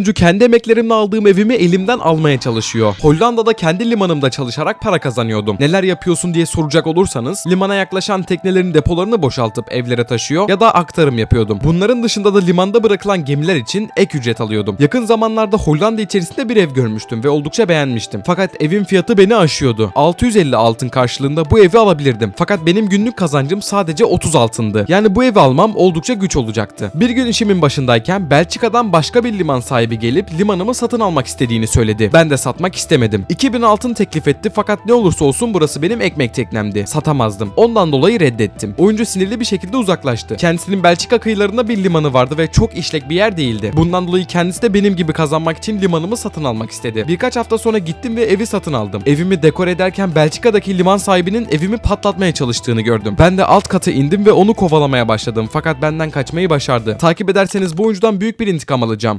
oyuncu kendi emeklerimle aldığım evimi elimden almaya çalışıyor. Hollanda'da kendi limanımda çalışarak para kazanıyordum. Neler yapıyorsun diye soracak olursanız limana yaklaşan teknelerin depolarını boşaltıp evlere taşıyor ya da aktarım yapıyordum. Bunların dışında da limanda bırakılan gemiler için ek ücret alıyordum. Yakın zamanlarda Hollanda içerisinde bir ev görmüştüm ve oldukça beğenmiştim. Fakat evin fiyatı beni aşıyordu. 650 altın karşılığında bu evi alabilirdim. Fakat benim günlük kazancım sadece 30 altındı. Yani bu evi almam oldukça güç olacaktı. Bir gün işimin başındayken Belçika'dan başka bir liman sahibi gelip limanımı satın almak istediğini söyledi. Ben de satmak istemedim. 2000 altın teklif etti fakat ne olursa olsun burası benim ekmek teknemdi. Satamazdım. Ondan dolayı reddettim. Oyuncu sinirli bir şekilde uzaklaştı. Kendisinin Belçika kıyılarında bir limanı vardı ve çok işlek bir yer değildi. Bundan dolayı kendisi de benim gibi kazanmak için limanımı satın almak istedi. Birkaç hafta sonra gittim ve evi satın aldım. Evimi dekor ederken Belçika'daki liman sahibinin evimi patlatmaya çalıştığını gördüm. Ben de alt kata indim ve onu kovalamaya başladım. Fakat benden kaçmayı başardı. Takip ederseniz bu oyuncudan büyük bir intikam alacağım.